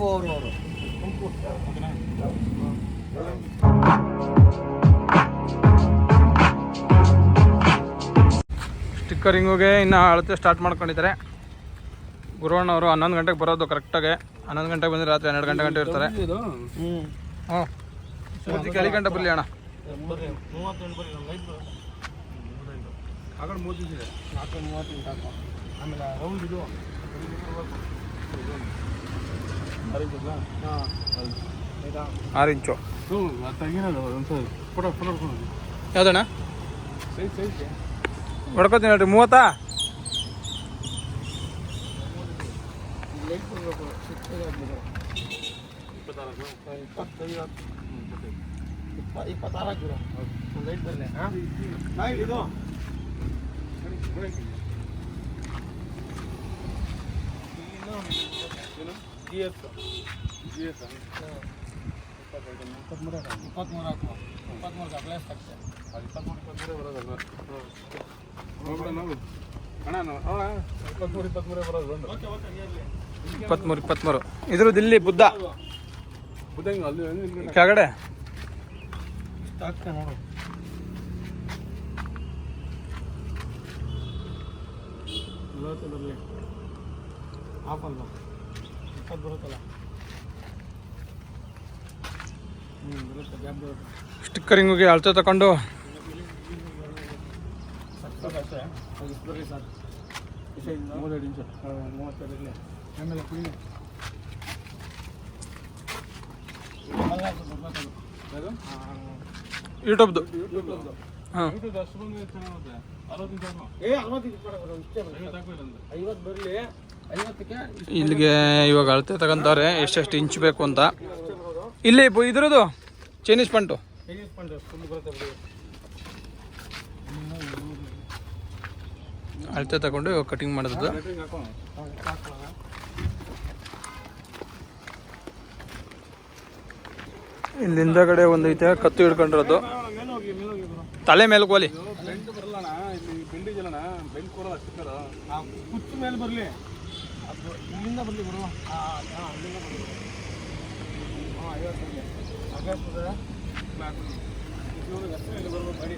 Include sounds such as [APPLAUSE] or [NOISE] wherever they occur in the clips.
ಅವರು ಸ್ಟಿಕ್ಕರಿಂಗಿಗೆ ಇನ್ನು ಅಳತೆ ಸ್ಟಾರ್ಟ್ ಮಾಡ್ಕೊಂಡಿದ್ದಾರೆ. ಗುರುವಣ್ಣವರು ಹನ್ನೊಂದು ಗಂಟೆಗೆ ಬರೋದು ಕರೆಕ್ಟಾಗಿ ಹನ್ನೊಂದು ಗಂಟೆಗೆ ಬಂದರೆ ರಾತ್ರಿ ಹನ್ನೆರಡು ಗಂಟೆ ಗಂಟೆ ಇರ್ತಾರೆ. ಹ್ಞೂ ಮೂರ್ತಿ ಕೆಳಿ ಗಂಟೆ ಬರಲಿ ಅಣ್ಣ? ಆಮೇಲೆ ಆರು ಇಂಚು ಹ್ಞೂ ತೆಗಿರೋದು ಒಂದು ಫೋಟೋ ಫೋಟೋ ಹೊಡ್ಕೊಂಡು ಯಾವುದಣ್ಣ ಸೈಜ್ ಸೈಜ್ ಹೊಡ್ಕೋತೀನಿ ಹೇಳ್ರಿ ಮೂವತ್ತಾ ಲೈಟ್ ಬರಬೇಕು ಸಿಕ್ಕಾಗ್ಬೋದು ಇಪ್ಪತ್ತಾರು ಇಪ್ಪತ್ತೈದು ಇಪ್ಪ ಇಪ್ಪತ್ತಾರು ಹಾಕಿರೋ ಒಂದು ಲೈಟ್ ಬರಲಿ ಹಾಂ ಹಾಂ ಇದು G S G S ಇಪ್ಪತ್ತ್ಮೂರು ಇಪ್ಪತ್ತ್ಮೂರು ಹಾಕುವ ಇಪ್ಪತ್ತ್ಮೂರು ಪ್ಲೇಸ್ ಹಾಕ್ತೆ ಇಪ್ಪತ್ತ್ಮೂರು ಇಪ್ಪತ್ತ್ಮೂರೇ ಬರೋದಲ್ಲ ನೋಡ್ಬಿಡ ನಾವು ಅಣ್ಣ ನಾವು ಇಪ್ಪತ್ತ್ಮೂರು ಇಪ್ಪತ್ತ್ಮೂರೇ ಬರೋದು ಇಪ್ಪತ್ತ್ಮೂರು ಇಪ್ಪತ್ತ್ಮೂರು ಇದ್ರದ್ದು ಇಲ್ಲಿ ಬುದ್ಧ. ಬುದ್ಧ ಅಲ್ಲಿ ಕೆಳಗಡೆ? ಆಗ್ತಾ ನೋಡು ನಲವತ್ತು ಬರಲಿ ಇಪ್ಪತ್ತು ಬರುತ್ತಲ್ಲ? ಹ್ಞೂ ಬರುತ್ತೆ ಗ್ಯಾಪ್ ಬರುತ್ತೆ. ಸ್ಟಿಕ್ಕರಿಂಗಿಗೆ ಅಳತೆ ತಗೊಂಡು ಸರ್ ಅದು ಮೂವತ್ತೆರಡು ಇಂಚು ಮೂವತ್ತೆರಡು ಇರಲಿ. ಆಮೇಲೆ ಅದು ಯೂಟ್ಯೂಬ್ದು. ಹಾಂ. ಯೂಟ್ಯೂಬ್ ಅಷ್ಟು ಬಂದು ಚೆನ್ನಾಗುತ್ತೆ ಅರವತ್ತು ನಿಮಿಷ ಏ ಅರವತ್ತು ಐವತ್ತು ಬರಲಿ. ಇಲ್ಲಿಗೆ ಇವಾಗ ಅಳತೆ ತಗೊಂತಾರೆ ಎಷ್ಟೆಷ್ಟು ಇಂಚ್ ಬೇಕು ಅಂತ. ಇಲ್ಲಿ ಇದ್ರದ್ದು ಚೈನೀಸ್ ಪಂಟು. ಅಳತೆ ತಗೊಂಡು ಇವಾಗ ಕಟಿಂಗ್ ಮಾಡೋದು ಇಲ್ಲಿ ಹಿಂದಗಡೆ ಒಂದು ಐತೆ, ಕತ್ತು ಹಿಡ್ಕೊಂಡಿರೋದು. ತಲೆ ಮೇಲೆ ಕೋಲಿ. ಇಲ್ಲಿಂದ ಬರಲಿ ಬರುವ ಹಾಂ ಅಲ್ಲಿಂದ ಬರಲಿ ಹಾಂ ಐವತ್ತು ಬರಲಿ ಐವತ್ತು ಬರ್ತದೆ ಬ್ಲ್ಯಾಕ್ ಇದು ಹೆಸರು ಇಲ್ಲಿ ಬರ್ಬೇಕು ಗಾಡಿ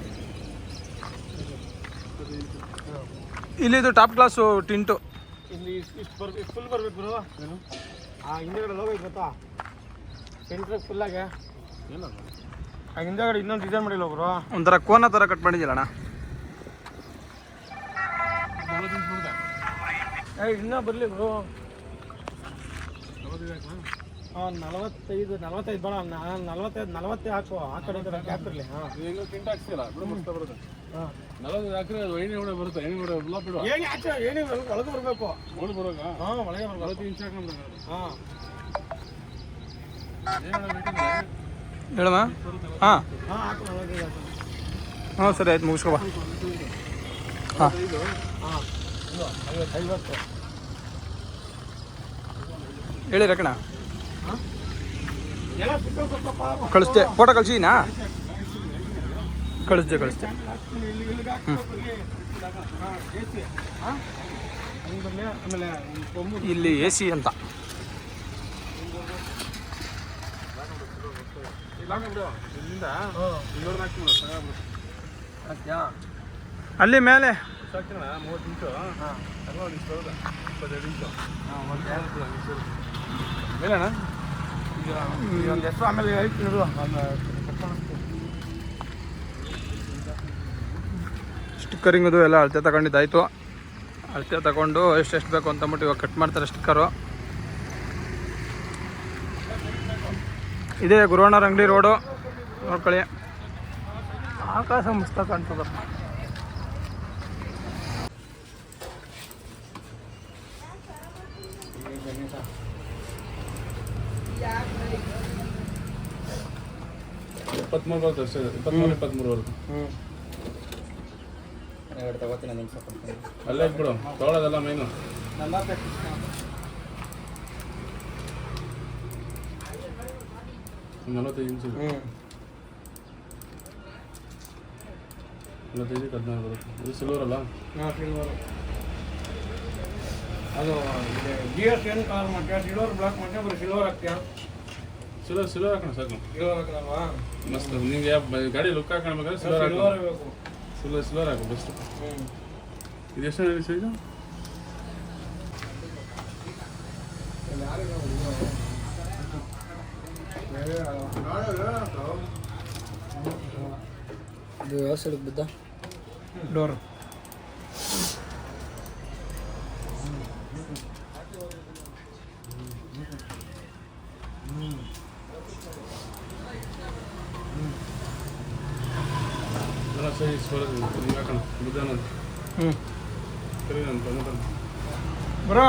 ಇಲ್ಲಿ ಇದು ಟಾಪ್ ಕ್ಲಾಸು ಟಿಂಟು. ಇಲ್ಲಿ ಇಷ್ಟು ಬರ್ ಇಷ್ಟು ಫುಲ್ ಬರ್ಬೇಕು ಬರುವ ಆ ಹಿಂದೆಗಡೆ ಲೋಗ ಐತೆ ಗೊತ್ತಾ? ಸೆಂಟ್ರಿಗೆ ಫುಲ್ಲಾಗೆ ಆ ಹಿಂದೆಗಡೆ ಇನ್ನೊಂದು ಡಿಸೈನ್ ಮಾಡಿಲ್ಲ ಬ್ರೋ ಒಂಥರ ಕೋನ ಥರ ಕಟ್ ಮಾಡಿದ್ದಿಲ್ಲ ಅಣ್ಣ ಏ ಇನ್ನೂ ಬರಲಿ ಬ್ರೋ ಹಾಂ ನಲವತ್ತೈದು ನಲವತ್ತೈದು ಬೇಡ ನಾನು ನಲವತ್ತೈದು ನಲವತ್ತೇ ಹಾಕು. ಆ ಕಡೆ ಈ ಕಡೆ ಇರಲಿ ಹಾಂ. ಹಾಕ್ಸಿಲ್ಲ ಬಿಡು ಮಸ್ತ ಬರುತ್ತೆ ಹಾಂ. ನಲವತ್ತು ಹಾಕಿದ್ರೆ ಅದು ಎಣ್ಣೆ ಬರುತ್ತೆ ಎಣ್ಣೆ ಏನು ಏನೇ ಒಳಗೆ ಬರಬೇಕು. ಹಾಂ ಒಳಗೆ ಬರಬೇಕು. ನಲವತ್ತು ಇಂಚ್ ಹಾಕೊಂಡ್ರೆ ಹಾಂ. ಏನೇಳ ಬೇಕಂದ್ರೆ ಹೇಳಮ್ಮ? ಹಾಂ. ಹಾಂ ಹಾಕು ಹಾಂ ಸರಿ ಆಯ್ತು ಮುಗಿಸ್ಕೊಬಾ ಹಾಂ. ಹಾಂ. ಹೇಳಿ ರಕಣ ಕಳಿಸ್ತೆ ಫೋಟೋ ಕಳಿಸಿನಾ ಕಳಿಸ್ದೆ ಕಳಿಸ್ದೆ. ಇಲ್ಲಿ ಎ ಸಿ ಅಂತ. ಅಲ್ಲಿ ಮೇಲೆ. ಮೂವತ್ತು ಇಂಚು ಹಾಂ. ನಿಮಿಷ. ನಿಮಿಷ. ಮೇಲಣ್ಣ ಈಗ ಒಂದು ಹೆಸರು ಆಮೇಲೆ ಹೇಳ್ತೀನಿ ನೋಡು. ಅದು ಎಲ್ಲ ಅಳತೆ ತಗೊಂಡಿದ್ದಾಯ್ತು ಅಳತೆ ತಗೊಂಡು ಎಷ್ಟು ಎಷ್ಟು ಬೇಕು ಅಂತ ಅಂದ್ಬಿಟ್ಟು ಇವಾಗ ಕಟ್ ಮಾಡ್ತಾರೆ ಸ್ಟಿಕ್ಕರು. ಇದೇ ಗುರುವಣ್ಣರ ಅಂಗಡಿ ರೋಡು. ನೋಡ್ಕೊಳ್ಳಿ. ಆಕಾಶ ಮುಸ್ತಕ ಕಾಣ್ತದಪ್ಪ. ಇಪ್ಪತ್ತ್ಮೂರು ಬರುತ್ತೆ ಅಷ್ಟೇ ಇಪ್ಪತ್ಮೂರು ಇಪ್ಪತ್ಮೂರು ಬರುತ್ತೆ ಹ್ಞೂ ಎರಡು ತಗೋತೀನಿ ನಿಮ್ಗೆ ಕೊಡ್ತೀನಿ ಅಲ್ಲೇ ಇಟ್ಬಿಡು ತೊಗೊಳೋದಲ್ಲ ಮೈನು ನಲವತ್ತೈದು ಇಂಚು. ಹ್ಞೂ ನಲವತ್ತೈದಕ್ಕೆ ಹದಿನಾರು ಬರುತ್ತೆ. ಇದು ಸಿಲ್ವರ್ ಅಲ್ಲ? ಹಾಂ ಸಿಲ್ವರು ಅದು ಜಿ ಎಸ್ ಏನು ಕಾಲ್ ಮಾಡ್ತೀಯ ಸಿಲ್ವರ್ ಬ್ಲಾಕ್ ಮಾಡ್ತೀಯ ಬರೀ ಸಿಲ್ವರ್ ಹಾಕ್ತೀಯಾ? ಸಿಲ್ವರ್ ಸಿಲ್ವರ್ ಹಾಕೋಣ ಸರ್. ಸಿಲ್ವರ್ ಹಾಕಲ್ವಾ ಮಸ್ತ್ ಗಾಡಿ ಲುಕ್ ಹಾಕೊಳ್ಬೇಕಾದ್ರೆ ಸಿಲ್ವರ್ ಸಿಲ್ವರ್ ಬೇಕು. ಸಿಲ್ವರ್ ಸಿಲ್ವರ್ ಹಾಕು ಬೆಸ್ಟ್ ಹ್ಞೂ ಇದು ಎಷ್ಟು ಹೇಳಿ ಇದು? ಯಾವ ಸೈಡಿಗೆ ಬಿದ್ದ? ಡೋರ್ ಎಲ್ಲ ಸೈಜ್ ಸೋಲ ಹಿಂಗೆ ಹಾಕೋಣ ಬುದ್ಧನ ಹ್ಞೂ ಕರಿ ನಾನು ಟೊಮೊಟೊ ಬರೋ.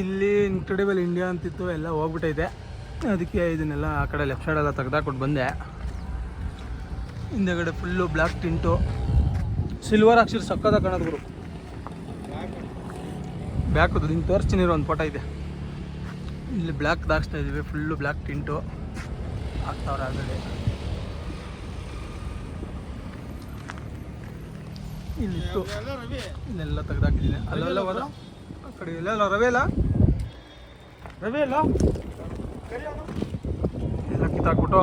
ಇಲ್ಲಿ ಇನ್ಕ್ರೆಡಿಬಲ್ ಇಂಡಿಯಾ ಅಂತಿತ್ತು, ಎಲ್ಲ ಹೋಗ್ಬಿಟ್ಟೈತೆ. ಅದಕ್ಕೆ ಇದನ್ನೆಲ್ಲ ಆ ಕಡೆ ಲೆಫ್ಟ್ ಸೈಡೆಲ್ಲ ತೆಗ್ದಾಕೊಟ್ಟು ಬಂದೆ. ಹಿಂದೆಗಡೆ ಫುಲ್ಲು ಬ್ಲ್ಯಾಕ್ ಟಿಂಟು ಸಿಲ್ವರ್ ಅಕ್ಷರ ಸಕ್ಕದ ಕಾಣೋದು ಗುರು. ಅದು, ನಿಂಗೆ ತೋರಿಸ್ತೀನಿ ಒಂದು ಫೋಟೋ ಇದೆ. ಇಲ್ಲಿ ಬ್ಲ್ಯಾಕ್ ದಾಕ್ಸ್ತಾ ಇದ್ದೀವಿ ಫುಲ್ಲು ಬ್ಲ್ಯಾಕ್ ಟಿಂಟು ಹಾಕ್ತಾವ್ರೆ ಆಲ್ರೆಡಿ. ಇಲ್ಲಿತ್ತು. ಇಲ್ಲೆಲ್ಲ ತೆಗ್ದಾಕಿದ್ದೀನಿ. ಅಲ್ಲೆಲ್ಲ ಹೋದ? ಆ ಕಡೆ ಇಲ್ಲೆಲ್ಲ ರವೆ ಇಲ್ಲ? ರವೆ ಇಲ್ಲ? ಎಲ್ಲ ಕಿತ್ತಾಕ್ಬಿಟ್ಟು.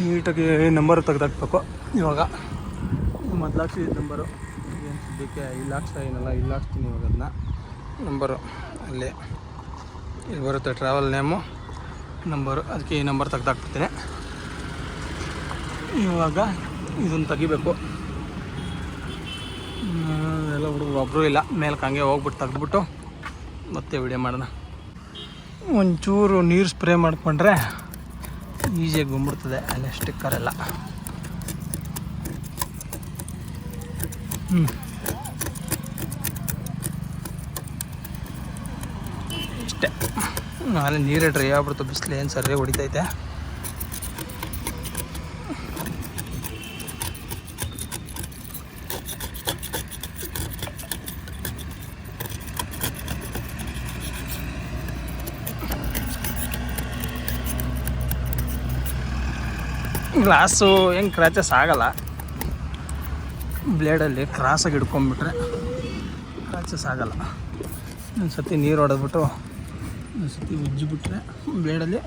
ನೀಟಾಗಿ ನಂಬರ್ ತೆಗ್ದಾಕ್ಬೇಕು ಇವಾಗ. ಮೊದಲು ಹಾಕ್ಸಿದ ನಂಬರು ಏನು ಸದ್ಯಕ್ಕೆ ಇಲ್ಲಿ ಹಾಕ್ಸ್ತಾ ಏನಲ್ಲ ಇಲ್ಲಿ ಹಾಕ್ಸ್ತೀನಿ ಇವಾಗ ಅದನ್ನ ನಂಬರು ಅಲ್ಲಿ. ಇಲ್ಲಿ ಬರುತ್ತೆ ಟ್ರಾವೆಲ್ ನೇಮು ನಂಬರು ಅದಕ್ಕೆ ಈ ನಂಬರ್ ತೆಗ್ದಾಕ್ಬಿಡ್ತೀನಿ. ಇವಾಗ ಇದನ್ನು ತೆಗಿಬೇಕು. ಎಲ್ಲ ಹುಡುಗರು ಒಬ್ಬರು ಇಲ್ಲ ಮೇಲೆ ಹಂಗೆ ಹೋಗ್ಬಿಟ್ಟು ತೆಗೆದ್ಬಿಟ್ಟು ಮತ್ತೆ ವಿಡಿಯೋ ಮಾಡೋಣ. ಒಂಚೂರು ನೀರು ಸ್ಪ್ರೇ ಮಾಡಿಕೊಂಡ್ರೆ ಈಸಿಯಾಗಿ ಬಂದ್ಬಿಡ್ತದೆ ಅಲ್ಲೇ ಸ್ಟಿಕ್ಕರ್ ಎಲ್ಲ. ಹ್ಞೂ ಇಷ್ಟೇ. ನಾಳೆ ನೀರೇ ಡ್ರೈ ಆಗ್ಬಿಡ್ತು, ಬಿಸಿಲು ಏನು ಸರಿಯಾಗಿ ಹೊಡಿತೈತೆ. ಗ್ಲಾಸು ಹೆಂಗೆ ಕ್ರ್ಯಾಚಸ್ ಆಗಲ್ಲ. ಬ್ಲೇಡಲ್ಲಿ ಕ್ರಾಸಾಗಿ ಹಿಡ್ಕೊಂಬಿಟ್ರೆ ಕ್ರ್ಯಾಚಸ್ ಆಗಲ್ಲ. ಒಂದು ಸತಿ ನೀರು ಹೊಡೆದ್ಬಿಟ್ಟು ಒಂದು ಸತಿ ಉಜ್ಜಿಬಿಟ್ರೆ ಬ್ಲೇಡಲ್ಲಿ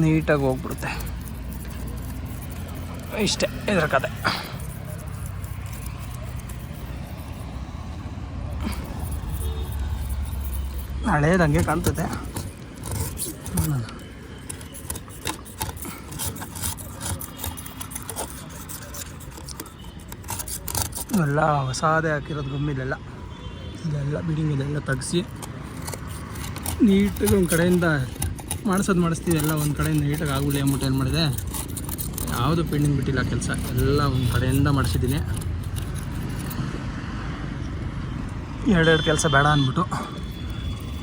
ನೀಟಾಗಿ ಹೋಗ್ಬಿಡುತ್ತೆ. ಇಷ್ಟೇ ಇದರ ಕತೆ. ಹಳೇದಂಗೆ ಕಾಣ್ತದೆ. ನೋಡೋಣ. ಹೊಸದೇ ಹಾಕಿರೋದು ಗಮ್ಮಿಲೆಲ್ಲ. ಇದೆಲ್ಲ ಬಿಲ್ಡಿಂಗ್ ಇದೆಲ್ಲ ತೆಗ್ಸಿ ನೀಟಾಗಿ ಒಂದು ಕಡೆಯಿಂದ ಮಾಡಿಸೋದು ಮಾಡಿಸ್ತೀವಿ. ಎಲ್ಲ ಒಂದು ಕಡೆಯಿಂದ ನೀಟಾಗಿ ಆಗಲಿ ಅಂದ್ಬಿಟ್ಟು ಏನು ಮಾಡಿದೆ? ಯಾವುದು ಪೆಂಡಿಂಗ್ ಬಿಟ್ಟಿಲ್ಲ ಕೆಲಸ. ಎಲ್ಲ ಒಂದು ಕಡೆಯಿಂದ ಮಾಡಿಸಿದ್ದೀನಿ. ಎರಡೆರಡು ಕೆಲಸ ಬೇಡ ಅಂದ್ಬಿಟ್ಟು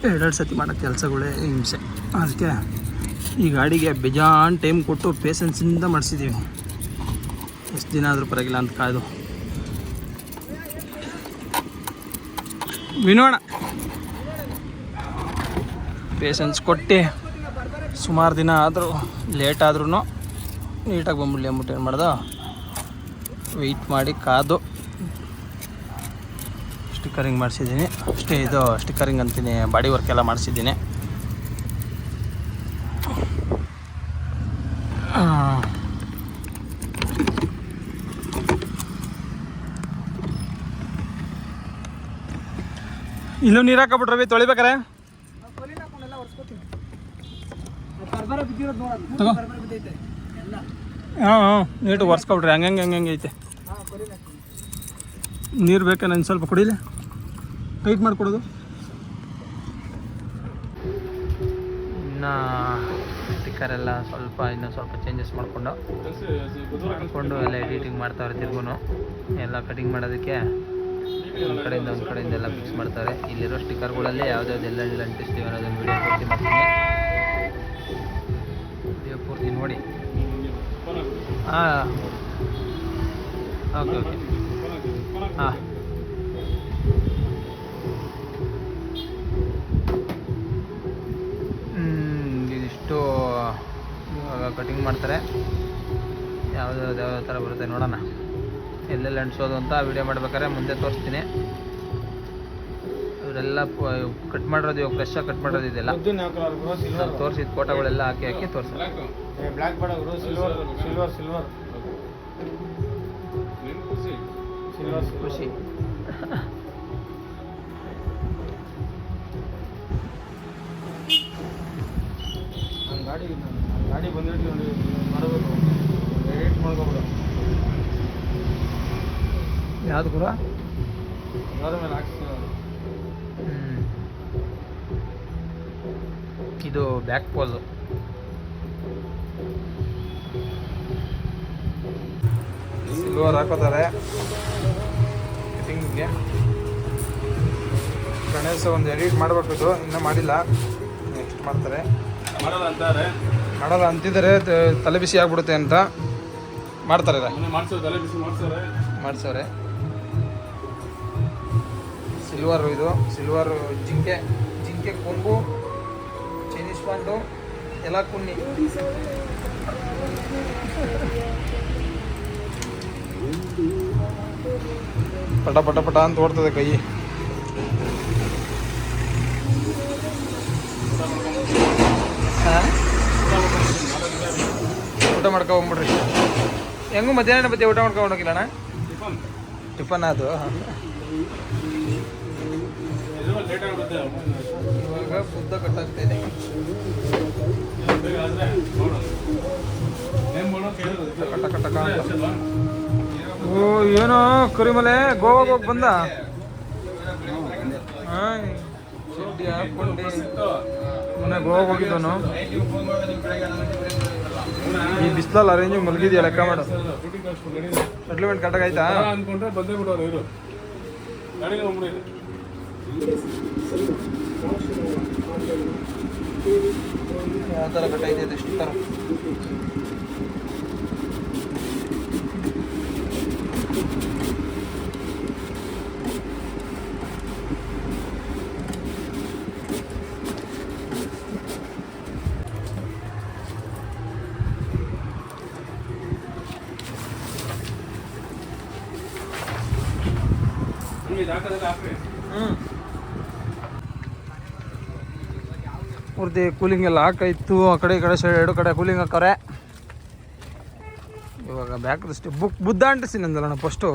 ಎರಡೆರಡು ಸತಿ ಮಾಡೋ ಕೆಲಸಗಳೇ ಹಿಂಸೆ. ಅದಕ್ಕೆ ಈ ಗಾಡಿಗೆ ಬೇಜಾನ್ ಟೈಮ್ ಕೊಟ್ಟು ಪೇಷನ್ಸಿಂದ ಮಾಡಿಸಿದ್ದೀವಿ ಎಷ್ಟು ದಿನ ಆದರೂ ಪರವಾಗಿಲ್ಲ ಅಂತ ಕಾಯ್ದು. ವಿನೋಣ. ಪೇಷನ್ಸ್ ಕೊಟ್ಟು ಸುಮಾರು ದಿನ ಆದರೂ ಲೇಟ್ ಆದ್ರೂ ನೀಟಾಗಿ ಬಂದ್ಬಿಡ್ಲಿ ಅಂದ್ಬಿಟ್ಟು ಏನು ಮಾಡ್ದೆ? ವೆಯ್ಟ್ ಮಾಡಿ ಕಾದು. ಸ್ಟಿಕ್ಕರಿಂಗ್ ಮಾಡಿಸಿದ್ದೀನಿ. ಅಷ್ಟೇ ಇದು ಸ್ಟಿಕ್ಕರಿಂಗ್ ಅಂತೀನಿ ಬಾಡಿ ವರ್ಕ್ ಎಲ್ಲ ಮಾಡಿಸಿದ್ದೀನಿ. ಇಲ್ಲೂ ನೀರು ಹಾಕಬಿಟ್ರ ರವಿ, ತೊಳಿಬೇಕಾರೆ? ಹಾಂ ಹಾಂ, ನೀಟು ಒರ್ಸ್ಕೊಬಿಟ್ರಿ ಹಂಗೆ ಹಂಗೆ ಹಂಗೆ ಹಂಗೆ ಐತೆ. ನೀರು ಬೇಕಾ ನಾನು ಸ್ವಲ್ಪ ಕುಡಿಲಿ? ಟೈಟ್ ಮಾಡಿಕೊಡೋದು ಇನ್ನು ಸ್ಟಿಕ್ಕರೆಲ್ಲ ಸ್ವಲ್ಪ, ಇನ್ನೂ ಸ್ವಲ್ಪ ಚೇಂಜಸ್ ಮಾಡಿಕೊಂಡು ಮಾಡಿಕೊಂಡು ಎಲ್ಲ ಎಡಿಟಿಂಗ್ ಮಾಡ್ತಾವ್ರೆ ತಿರ್ಗು ಎಲ್ಲ ಕಟಿಂಗ್ ಮಾಡೋದಕ್ಕೆ. ಒಂದು ಕಡೆಯಿಂದ ಒಂದು ಕಡೆಯಿಂದ ಎಲ್ಲ ಫಿಕ್ಸ್ ಮಾಡ್ತಾರೆ. ಇಲ್ಲಿರೋ ಸ್ಟಿಕ್ಕರ್ಗಳಲ್ಲಿ ಯಾವ್ದಾವ್ದು ಎಲ್ಲ ಎಲ್ಲ ಅಂಟಿಸ್ತೀವಿ ಅನ್ನೋದನ್ನು ವಿಡಿಯೋ ಪೂರ್ತಿ ಮಾಡ್ತೀನಿ. ವಿಡಿಯೋ ಪೂರ್ತಿ ನೋಡಿ. ಹಾಂ. ಓಕೆ ಓಕೆ ಹಾಂ. ಇದಿಷ್ಟು ಕಟಿಂಗ್ ಮಾಡ್ತಾರೆ. ಯಾವ್ದು ಯಾವ ಥರ ಬರುತ್ತೆ ನೋಡೋಣ. ಎಲ್ಲೆಲ್ಲಿ ಅಂಟಿಸೋದು ಅಂತ ವಿಡಿಯೋ ಮಾಡ್ಬೇಕಾದ್ರೆ ಮುಂದೆ ತೋರಿಸ್ತೀನಿ. ಇವರೆಲ್ಲ ಕಟ್ ಮಾಡಿರೋದು ಇವಾಗ ಫ್ರೆಶ್ಶಾಗಿ ಕಟ್ ಮಾಡಿರೋದು ಇದೆಲ್ಲ. ತೋರಿಸಿದ ಫೋಟೋಗಳೆಲ್ಲ ಹಾಕಿ ಹಾಕಿ ತೋರಿಸಿ ಬ್ಲ್ಯಾಕ್ ಬೇಡ ಗುರು ಸಿಲ್ವರ್ ಸಿಲ್ವರ್ ಸಿಲ್ವರ್ ನಿನ್ ಖುಷಿ. ಗಾಡಿ ಬಂದಿರ್ತೀವಿ ಗಾಡಿ ಬಂದಿಟ್ಟು ನೋಡಿ ಮಾಡಬೇಕು ಎಡಿಟ್ ಮಾಡ್ಕೊಬಿಡು ಯಾವ್ದು ಕೂಡ ಇದು ಬ್ಯಾಕ್ ಪೋಸು ಸಿಲ್ವರ್ ಹಾಕೋತಾರೆ. ಫಿಟ್ಟಿಂಗ್ಗೆ ಗಣೇಶ ಒಂದು ಎಡಿಟ್ ಮಾಡಬೇಕಿತ್ತು ಇನ್ನೂ ಮಾಡಿಲ್ಲ. ನೆಕ್ಸ್ಟ್ ಮಾಡ್ತಾರೆ. ಮಾಡಲ್ಲ ಅಂತಾರೆ. ಮಾಡಲ್ಲ ಅಂತಿದ್ದಾರೆ. ತಲೆ ಬಿಸಿ ಆಗ್ಬಿಡುತ್ತೆ ಅಂತ. ಮಾಡ್ತಾರೆ. ಮಾಡ್ಸೋರೆ ಮಾಡ್ಸೋರು. ಸಿಲ್ವರ್ ಇದು. ಸಿಲ್ವರ್ ಜಿಂಕೆ ಜಿಂಕೆ ಕೊಂಬು ಚೈನೀಸ್ ಪಾಂಡು ಎಲ್ಲ ಕುನ್ನಿ. ಪಟ ಪಟ ಪಟ ಅಂತ ಓಡ್ತದೆ ಕೈ. ಊಟ ಮಾಡ್ಕೊಂಬಿಡ್ರಿ. ಹೆಂಗೂ ಮಧ್ಯಾಹ್ನ ಬತ್ತಿ ಊಟ ಮಾಡ್ಕೊಂಡು ಹೋಗಿಲ್ಲ ಅಣ್ಣ ಟಿಫನ್ ಅದು ಇವಾಗ ಬುದ್ಧ ಕಟ್ಟಾಗ್ತಾ ಕಟ್ಟ ಬೇಗ ಆದ್ರೆ ನೋಡು ಏನ್ ಮಾಡೋ ಕೇಳಿದ್ರು ಕಟ ಕಟ ಕಟ ಅಂತ. ಓ, ಏನೋ ಕರಿಮಲೆ? ಗೋವಾಗ ಹೋಗಿ ಬಂದ? ಮೊನ್ನೆ ಗೋವಾಗ ಹೋಗಿದ್ದವನು. ಈ ಬಿಸ್ಲಲ್ಲಿ ಅರೇಂಜ್ ಮಲಗಿದ್ಯಾ ಲೆಕ್ಕ ಮಾಡು. ಸೆಟ್ಲ್ಮೆಂಟ್ ಕರೆಕ್ಟಾಗಿ ಆಯ್ತಾ? ಅನ್ಕೊಂಡ್ರೆ ಬಂದೇ ಬಿಡೋರು ಇವರು. ಗಾಡಿಗೆ ಯಾವ ಥರ ಕಟ್ಟಾಗಿದೆ ಎಷ್ಟು ಥರ ಹಂಗೆ ಇದು ಹಾಕೋದೆಲ್ಲ ಹಾಕ್ರಿ ಹ್ಞೂ ಪೂರ್ತಿ ಕೂಲಿಂಗ್ ಎಲ್ಲ ಹಾಕೈತು ಆ ಕಡೆ ಈ ಕಡೆ ಸೈಡ್ ಎರಡು ಕಡೆ ಕೂಲಿಂಗ್ ಹಾಕವ್ರೆ. ಇವಾಗ ಬ್ಯಾಕ್ ಬುಕ್ ಬುದ್ಧ ಅಂಟಿಸಿ ನಂದಲ್ಲ ಫಸ್ಟು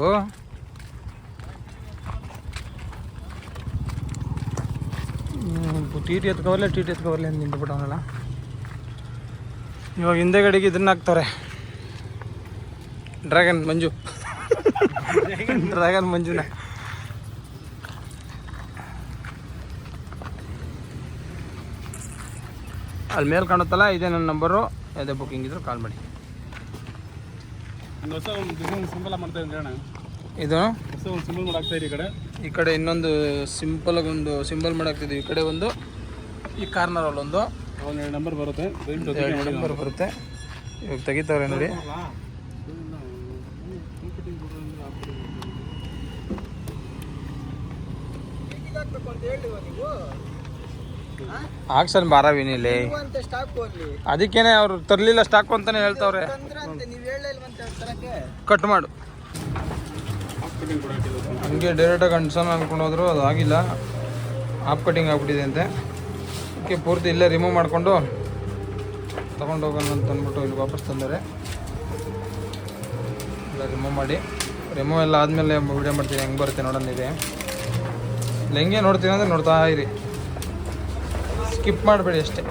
ಟಿ ಟಿ ಎತ್ಕೊಬರ್ಲೆ ಟಿ ಟಿ ಎತ್ಕೊಬರ್ಲಿ ಅಂತ ನಿಂತುಬಿಟ್ಟವನಲ್ಲ. ಇವಾಗ ಹಿಂದೆ ಗಡಿಗೆ ಇದನ್ನ ಹಾಕ್ತವ್ರೆ. ಡ್ರ್ಯಾಗನ್ ಮಂಜು. [LAUGHS] ಡ್ರ್ಯಾಗನ್ ಮಂಜುನ. ಅಲ್ಲಿ ಮೇಲೆ ಕಾಣುತ್ತಲ್ಲ ಇದೇ ನನ್ನ ನಂಬರು ಯಾವುದೇ ಬುಕ್ಕಿಂಗ್ ಇದ್ರು ಕಾಲ್ ಮಾಡಿ. ಹೊಸ ಒಂದು ಡಿಸೈನ್ ಸಿಂಬಲ್ ಮಾಡ್ತಾ ಇದ್ದೀನಿ ಅಣ್ಣ. ಇದು? ಹೊಸ ಒಂದು ಸಿಂಬಲ್ ಮಾಡಾಕ್ತಾ ಇರಿ ಈ ಕಡೆ. ಈ ಕಡೆ ಇನ್ನೊಂದು ಸಿಂಪಲ್ ಒಂದು ಸಿಂಬಲ್ ಮಾಡಾಕ್ತಿದ್ವಿ ಈ ಕಡೆ ಒಂದು ಈ ಕಾರ್ನರಲ್ಲಿ ಒಂದು. ಒಂದು ಎರಡು ನಂಬರ್ ಬರುತ್ತೆ. ಎರಡು ನಂಬರ್ ಬರುತ್ತೆ. ಇವಾಗ ತೆಗಿತಾವ್ರೆ ನೋಡಿ. ಹಾಕ್ಸನ್ ಬಾರವಿನಿಲಿ ಅದಕ್ಕೇನೆ ಅವ್ರು ತರ್ಲಿಲ್ಲ ಸ್ಟಾಕ್ ಅಂತಾನೆ ಹೇಳ್ತಾವ್ರೆ. ಕಟ್ ಮಾಡು. ಹಂಗೆ ಡೈರೆಕ್ಟಾಗಿ ಅಂಟ್ಸೋಣ ಅನ್ಕೊಂಡು ಹೋದ್ರು ಅದು ಆಗಿಲ್ಲ. ಆಫ್ ಕಟಿಂಗ್ ಆಗ್ಬಿಟ್ಟಿದೆ ಅಂತೆ. ಓಕೆ ಪೂರ್ತಿ ಇಲ್ಲೇ ರಿಮೂವ್ ಮಾಡಿಕೊಂಡು ತೊಗೊಂಡು ಹೋಗೋಣ ಅಂತ ಅಂದ್ಬಿಟ್ಟು ಇಲ್ಲಿ ವಾಪಸ್ ತಂದರೆ. ಎಲ್ಲ ರಿಮೂವ್ ಮಾಡಿ. ರಿಮೂವ್ ಎಲ್ಲ ಆದಮೇಲೆ ವಿಡಿಯೋ ಮಾಡ್ತೀನಿ ಹೆಂಗೆ ಬರುತ್ತೆ ನೋಡೋಣ ಇದೆ. ಇಲ್ಲ ಹೆಂಗೆ ನೋಡ್ತೀನಿ ಅಂದರೆ ನೋಡ್ತಾ ಇರಿ. ಸ್ಕಿಪ್ ಮಾಡಬೇಡಿ ಅಷ್ಟೇ.